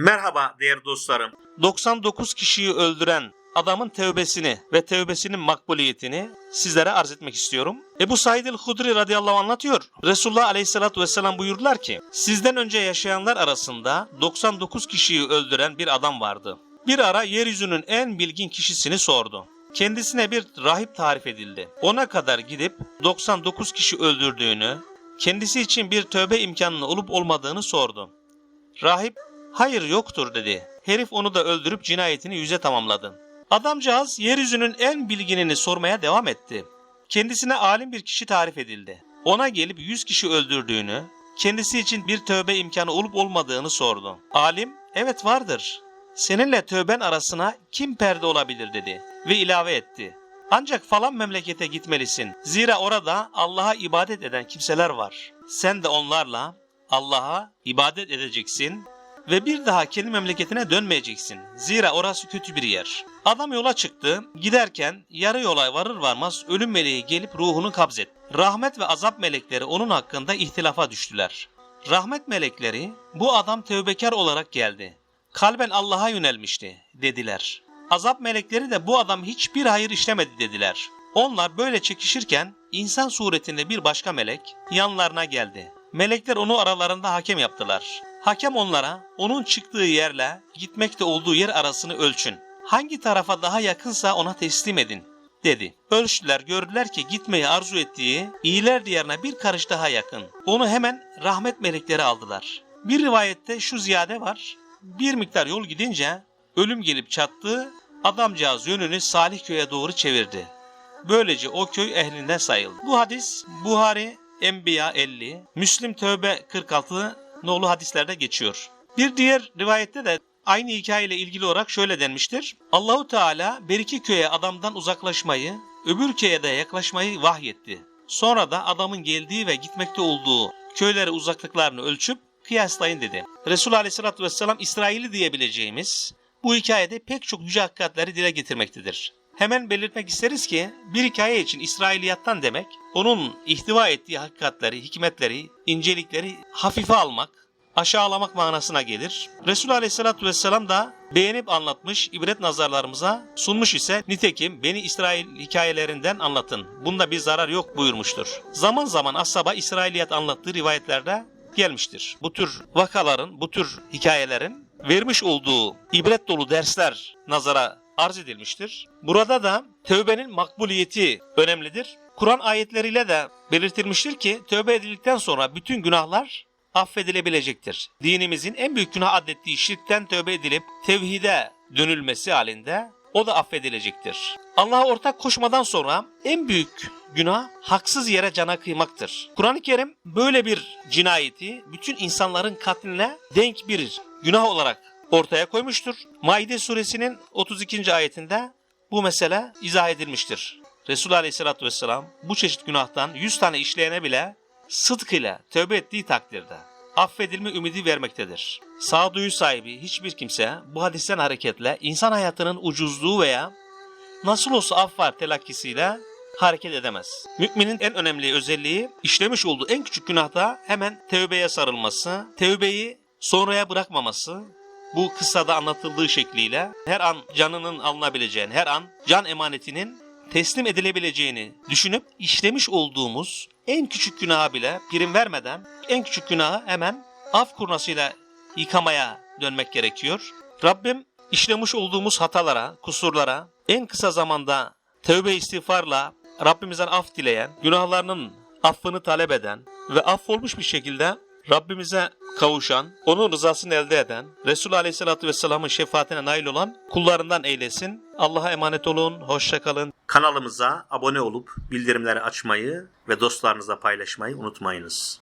Merhaba değerli dostlarım. 99 kişiyi öldüren adamın tevbesini ve tevbesinin makbuliyetini sizlere arz etmek istiyorum. Ebu Said el-Hudri radıyallahu anh anlatıyor. Resulullah aleyhissalatü vesselam buyurdular ki, sizden önce yaşayanlar arasında 99 kişiyi öldüren bir adam vardı. Bir ara yeryüzünün en bilgin kişisini sordu. Kendisine bir rahip tarif edildi. Ona kadar gidip 99 kişi öldürdüğünü, kendisi için bir tövbe imkanının olup olmadığını sordu. Rahip hayır yoktur dedi. Herif onu da öldürüp cinayetini yüze tamamladı. Adamcağız yeryüzünün en bilginini sormaya devam etti. Kendisine alim bir kişi tarif edildi. Ona gelip 100 kişi öldürdüğünü, kendisi için bir tövbe imkanı olup olmadığını sordu. Alim, evet vardır. Seninle tövben arasına kim perde olabilir dedi ve ilave etti. Ancak falan memlekete gitmelisin. Zira orada Allah'a ibadet eden kimseler var. Sen de onlarla Allah'a ibadet edeceksin ve bir daha kendi memleketine dönmeyeceksin. Zira orası kötü bir yer. Adam yola çıktı. Giderken yarı yola varır varmaz ölüm meleği gelip ruhunu kabzet. Rahmet ve azap melekleri onun hakkında ihtilafa düştüler. Rahmet melekleri bu adam tövbekar olarak geldi. Kalben Allah'a yönelmişti dediler. Azap melekleri de bu adam hiçbir hayır işlemedi dediler. Onlar böyle çekişirken insan suretinde bir başka melek yanlarına geldi. Melekler onu aralarında hakem yaptılar. Hakem onlara onun çıktığı yerle gitmekte olduğu yer arasını ölçün. Hangi tarafa daha yakınsa ona teslim edin dedi. Ölçtüler gördüler ki gitmeyi arzu ettiği iyiler diyarına bir karış daha yakın. Onu hemen rahmet melekleri aldılar. Bir rivayette şu ziyade var. Bir miktar yol gidince ölüm gelip çattı, adamcağız yönünü Salih köy'e doğru çevirdi. Böylece o köy ehlinden sayıldı. Bu hadis Buhari Enbiya 50, Müslim Tövbe 46 nolu hadislerde geçiyor. Bir diğer rivayette de aynı hikayeyle ilgili olarak şöyle denmiştir. Allahu Teala bir iki köye adamdan uzaklaşmayı, öbür köye de yaklaşmayı vahyetti. Sonra da adamın geldiği ve gitmekte olduğu köylere uzaklıklarını ölçüp kıyaslayın dedi. Resul Aleyhisselatü Vesselam İsrail'i diyebileceğimiz bu hikayede pek çok yüce hakikatleri dile getirmektedir. Hemen belirtmek isteriz ki bir hikaye için İsrailiyattan demek onun ihtiva ettiği hakikatleri, hikmetleri, incelikleri hafife almak, aşağılamak manasına gelir. Resul Aleyhisselatü Vesselam da beğenip anlatmış, ibret nazarlarımıza sunmuş ise nitekim beni İsrail hikayelerinden anlatın. Bunda bir zarar yok buyurmuştur. Zaman zaman ashaba İsrailiyat anlattığı rivayetlerde gelmiştir. Bu tür vakaların, bu tür hikayelerin vermiş olduğu ibret dolu dersler nazara arz edilmiştir. Burada da tövbenin makbuliyeti önemlidir. Kur'an ayetleriyle de belirtilmiştir ki tövbe edildikten sonra bütün günahlar affedilebilecektir. Dinimizin en büyük günah adettiği şirkten tövbe edilip tevhide dönülmesi halinde o da affedilecektir. Allah'a ortak koşmadan sonra en büyük günah haksız yere cana kıymaktır. Kur'an-ı Kerim böyle bir cinayeti bütün insanların katline denk bir günah olarak ortaya koymuştur. Maide suresinin 32. ayetinde bu mesele izah edilmiştir. Resul Aleyhisselatü Vesselam bu çeşit günahtan 100 tane işleyene bile sıdk ile tövbe ettiği takdirde affedilme ümidi vermektedir. Sağduyu sahibi hiçbir kimse bu hadisten hareketle insan hayatının ucuzluğu veya nasıl olsa af var telakkisiyle hareket edemez. Müminin en önemli özelliği işlemiş olduğu en küçük günahta hemen tevbeye sarılması, tevbeyi sonraya bırakmaması, bu kıssada anlatıldığı şekliyle her an canının alınabileceğini, her an can emanetinin teslim edilebileceğini düşünüp işlemiş olduğumuz en küçük günaha bile prim vermeden en küçük günahı hemen af kurnasıyla yıkamaya dönmek gerekiyor. Rabbim işlemiş olduğumuz hatalara, kusurlara en kısa zamanda tövbe istiğfarla Rabbimizden af dileyen, günahlarının affını talep eden ve affolmuş bir şekilde Rabbimize kavuşan, onun rızasını elde eden, Resul Aleyhisselatü Vesselam'ın şefaatine nail olan kullarından eylesin. Allah'a emanet olun, hoşça kalın. Kanalımıza abone olup bildirimleri açmayı ve dostlarınızla paylaşmayı unutmayınız.